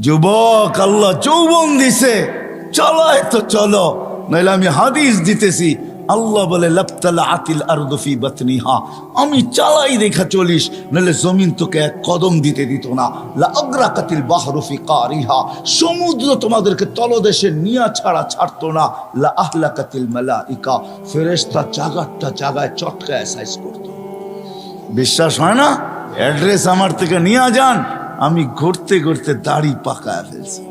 যুবক, আল্লাহ যৌবন দিছে। চলায় তো চলো। নইলে আমি হাদিস দিতেছি। আল্লাহ বলে লাপ্তালা আতিল আরদফি বাতনিহা। আমি চালাই দেখা চলিস নাহলে জমিন তোকে এক কদম দিতে দিত না। লা আগ্রাকাতিল বাহরফি কারিহা। সমুদ্র তোমাদেরকে তলদেশে নিয়া ছাড়া ছাড়তো না। লা আহলাকাতিল মালাইকা। ফেরেশতা জাগারটা জাগায় চটকায় সাইজ করতো। বিশ্বাস হয় না? অ্যাড্রেস আমার থেকে নিয়ে যান। আমি ঘুরতে ঘুরতে দাড়ি পাকায় ফেলছি।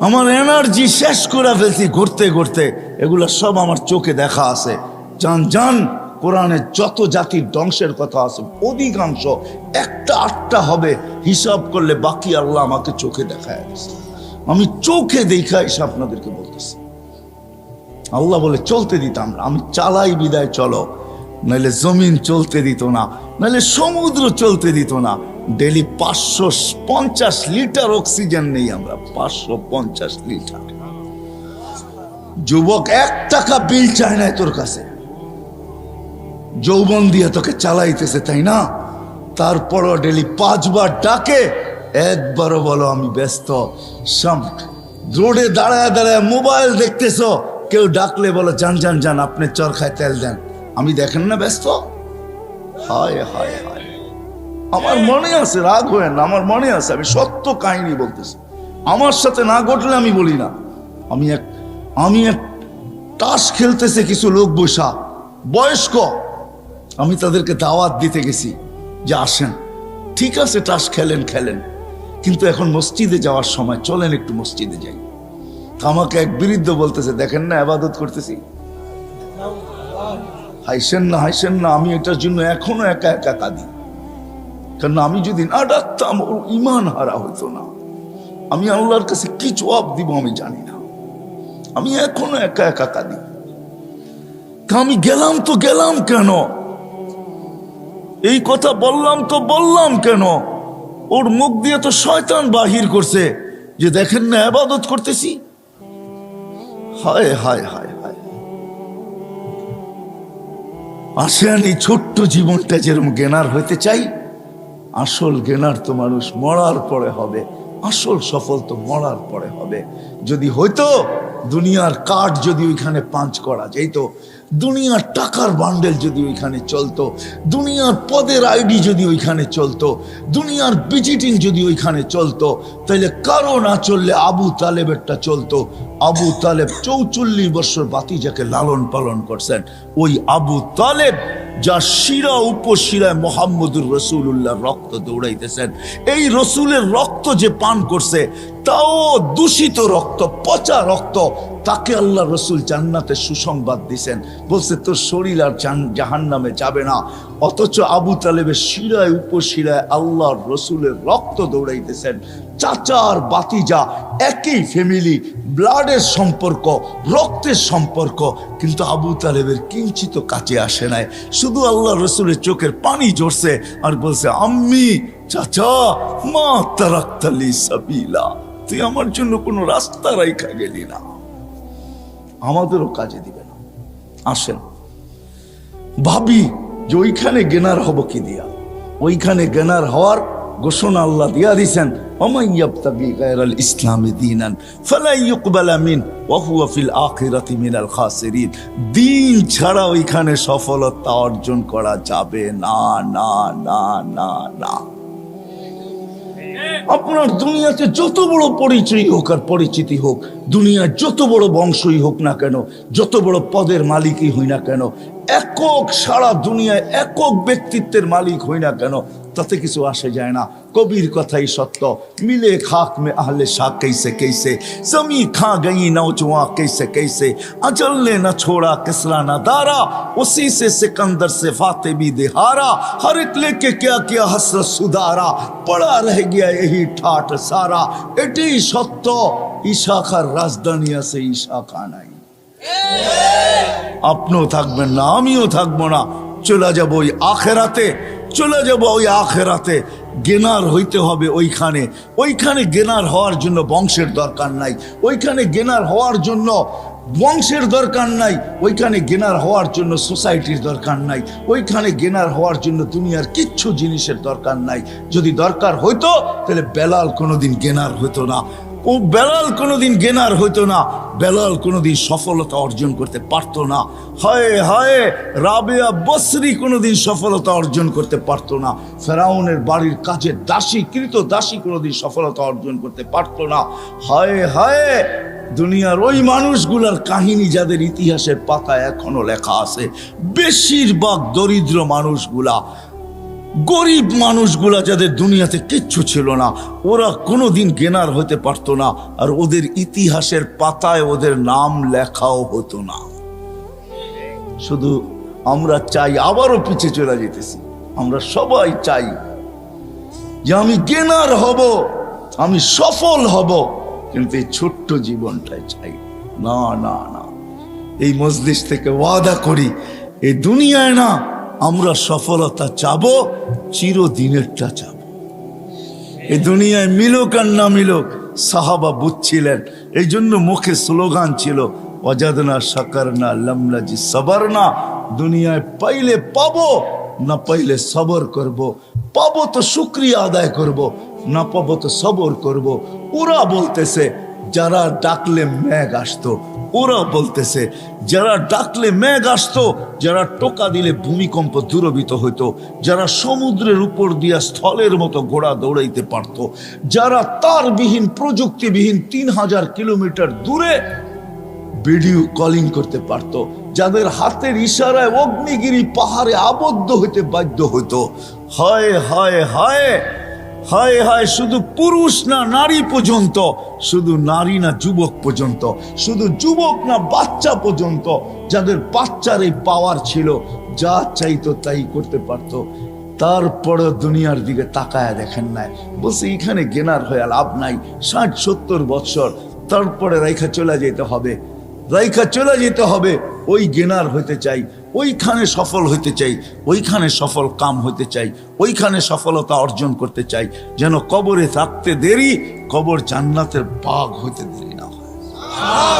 আমার এনার্জি শেষ করে ফেলছি ঘুরতে ঘুরতে। এগুলো সব আমার চোখে দেখা আছে। জান জান, কোরআনে যত জাতির ধ্বংসের কথা আছে, অধিকাংশ একটা আটটা হবে, হিসাব করলে বাকি আল্লাহ আমাকে চোখে দেখায় আমি চোখে দেখা এসে আপনাদেরকে বলতেছি। আল্লাহ বলে, চলতে দিতাম আমি চালাই বিদায়, চলো। নাহলে জমিন চলতে দিত না, নাহলে সমুদ্র চলতে দিত না। ডেলি পাঁচশো পঞ্চাশ লিটার অক্সিজেন নেই আমরা, পাঁচশো পঞ্চাশ লিটার। যুবক, এক টাকা বিল চায় না তোর কাছে। যৌবন দিয়ে তোকে চালাইতেছে, তাই না? তারপরও ডেলি পাঁচবার ডাকে, একবারও বলো আমি ব্যস্ত। রোডে দাঁড়ায় দাঁড়ায় মোবাইল দেখতেছো, কেউ ডাকলে বলো, যান যান যান, আপনি চরখায় তেল দেন। আমি দেখেন না ব্যস্ত? হায় হায় হায়। আমার মনে আছে, রাগ হয়ে না, আমার মনে আছে, আমি সত্য কাহিনী বলতেছি। আমার সাথে না ঘটলে আমি বলি না। আমি এক আমি এক তাস খেলতেছে কিছু লোক বসা, বয়স্ক। আমি তাদেরকে দাওয়াত দিতে গেছি যে আসেন। ঠিক আছে, তাস খেলেন খেলেন। কিন্তু এখন মসজিদে যাওয়ার সময়, চলেন একটু মসজিদে যাই। আমাকে এক বিরুদ্ধ বলতেছে, দেখেন না, আবাদত করতেছি? হাইসেন না হাইসেন না, আমি এটার জন্য এখনও একা একা কাঁদি। কারণ আমি যদি না ডাকতাম, ওর ইমান হারা হতো না। আমি আল্লাহর কাছে কি জবাব দিব আমি জানি না। আমি এখনও একা একা কাঁদি। তা আমি গেলাম তো গেলাম কেন? এই কথা বললাম তো বললাম কেন? ওর মুখ দিয়ে তো শয়তান বাহির করছে। যে দেখেন না আবাদত করতেছি। হায় হায় হায়। আসেন এই ছোট্ট জীবনটা যেরকম গেনার হইতে চাই, আসল গেনার তো মানুষ মরার পরে হবে, আসল সফল তো মরার পরে হবে। যদি হইতো দুনিয়ার কাঠ যদি ওইখানে পাঞ্চ করা যেত দুনিয়ার টাকার বান্ডেল যদি ওইখানে চলতো, দুনিয়ার পদের আইডি যদি ওইখানে চলতো, দুনিয়ার ভিজিটিং যদি ওইখানে চলতো তাহলে কারও না চললে আবু তালেবেরটা চলতো। আবু তালেব চৌচল্লিশ বছর বাতিজাকে লালন পালন করছেন। ওই আবু তালেব যা শিরা উপশিরায় মোহাম্মদুর রসুল্লাহ রক্ত দৌড়াইতেছেন। এই রসুলের রক্ত যে পান করছে তাও দূষিত রক্ত, পচা রক্ত। তাকে আল্লাহ রসুল জান্নাতে সুসংবাদ দিছেন। বলছে, তোর শরীর আর জাহান নামে যাবে না। অথচ আবু তালেবের শিরায় উপশিরায় আল্লাহর রসুলের রক্ত দৌড়াইতেছেন। চাচার বাতিজা, একই ফ্যামিলি ব্লাডের সম্পর্ক, রক্তের সম্পর্ক। কিন্তু আবু তালেবের কিঞ্চিত কাছে আসে নাই। শুধু আল্লাহ রসুলের চোখের পানি ঝরছে আর বলছে, আম্মি, চাচা, মা তারাক্তালি সাবিলা। তুই আমার জন্য কোনো রাস্তা রাইখা গেলি না। আমাদেরও কাজে দিবে না। আসেন। ভাবি যে ওইখানে গেনার হব কি দিয়া? ওইখানে গেনার হওয়ার ঘোষণা আল্লাহ দিয়া দিছেন। সফলতা অর্জন করা যাবে না না না না না। আপনার দুনিয়াতে যত বড় পরিচয় হোক আর পরিচিতি হোক, দুনিয়ার যত বড় বংশই হোক না কেন, যত বড় পদের মালিকই হই না কেন, একক সারা দুনিয়ায় একক ব্যক্তিত্বের মালিক হই না কেন, তাতে কিছু আসে যায় না। কবির কথাই সত্য মিলে খাক মে আহলে শাহ कैसे कैसे जमी खा गई नौजवान कैसे कैसे अजल ने न छोड़ा किसरा न दारा उसी से सिकंदर से फाते भी दिहारा हर एक लेके क्या क्या हसरत सुधारा पड़ा रह गया यही ठाट सारा এটাই সত্য ইশাখার রাজধানী আছে ইশাখা নাই আপনিও থাকবেন না আমিও থাকবো না চলে যাব ওই আখেরাতে চলে যাব ওই আখেরাতে গেনার হইতে হবে ওইখানে। ওইখানে গেনার হওয়ার জন্য বংশের দরকার নাই। ওইখানে গেনার হওয়ার জন্য বংশের দরকার নাই। ওইখানে গেনার হওয়ার জন্য সোসাইটির দরকার নাই। ওইখানে গেনার হওয়ার জন্য দুনিয়ার কিচ্ছু জিনিসের দরকার নাই। যদি দরকার হইতো, তাহলে বেলাল কোনোদিন গেনার হতো না। ও বেলাল কোনোদিন গেনার হইতো না। বেলাল কোনোদিন সফলতা অর্জন করতে পারতো না। হায় হায়, রাবেয়া বসরি কোনোদিন সফলতা অর্জন করতে পারতো না। ফেরাউনের বাড়ির কাজের দাসী, কৃত দাসী কোনোদিন সফলতা অর্জন করতে পারতো না। হায় হায়, দুনিয়ার ওই মানুষগুলার কাহিনী যাদের ইতিহাসের পাতায় এখনও লেখা আছে, বেশিরভাগ দরিদ্র মানুষগুলা গরিব মানুষগুলা যাদের দুনিয়াতে কিচ্ছু ছিল না, ওরা কোনোদিন গেনার হতে পারতো না, আর ওদের ইতিহাসের পাতায় ওদের নাম লেখাও হতো না। শুধু আমরা চাই আবারও পিছিয়ে চলে যেতেছি। আমরা সবাই চাই যে আমি গেনার হব, আমি সফল হব, কিন্তু এই ছোট্ট জীবনটাই চাই। না না না। এই মজলিস থেকে ওয়াদা করি, এই দুনিয়ায় না আমরা সফলতা চাবো চিরদিনেরটা চাবো এই দুনিয়ায় মিলুক আর না মিলুক, সাহাবা বুঝছিলেন এই জন্য মুখে স্লোগান ছিল অজাদনা সাকার না লমলাজি সবার না দুনিয়ায় পাইলে পাবো, না পাইলে সবর করব। পাবো তো শুক্রিয়া আদায় করব। না পাবো তো সবর করব। ওরা বলতেছে, যারা ডাকলে মেঘ আসতো ওরা বলতেছে, যারা ডাকলে মেঘ আসতো, যারা টোকা দিলে ভূমিকম্প দূরবিত হইতো, যারা সমুদ্রের উপর দিয়া স্থলের মতো ঘোড়া দৌড়াইতে পারত, যারা তারবিহীন, প্রযুক্তিবিহীন তিন হাজার কিলোমিটার দূরে ভিডিও কলিং করতে পারত, যাদের হাতের ইশারায় অগ্নিগিরি পাহাড়ে আবদ্ধ হইতে বাধ্য হইতো। হায় হায় হায় হায় হায়, শুধু পুরুষ না নারী পর্যন্ত, শুধু নারী না যুবক পর্যন্ত, শুধু যুবক না বাচ্চা পর্যন্ত, যাদের বাচ্চার এই পাওয়ার ছিল, যা চাইতো তাই করতে পারতো। তারপরে দুনিয়ার দিকে তাকায় দেখেন নাই। বলছে, এখানে গেনার হয়ে লাভ নাই। ষাট সত্তর বৎসর, তারপরে রেখা চলে যেতে হবে। রাইখা চলে যেতে হবে, ওই গেনার হতে চাই, ওইখানে সফল হতে চাই, ওইখানে সফল কাম হতে চাই, ওইখানে সফলতা অর্জন করতে চাই, যেন কবরে থাকতে দেরি, কবর জান্নাতের বাঘ হতে দেরি না হয়।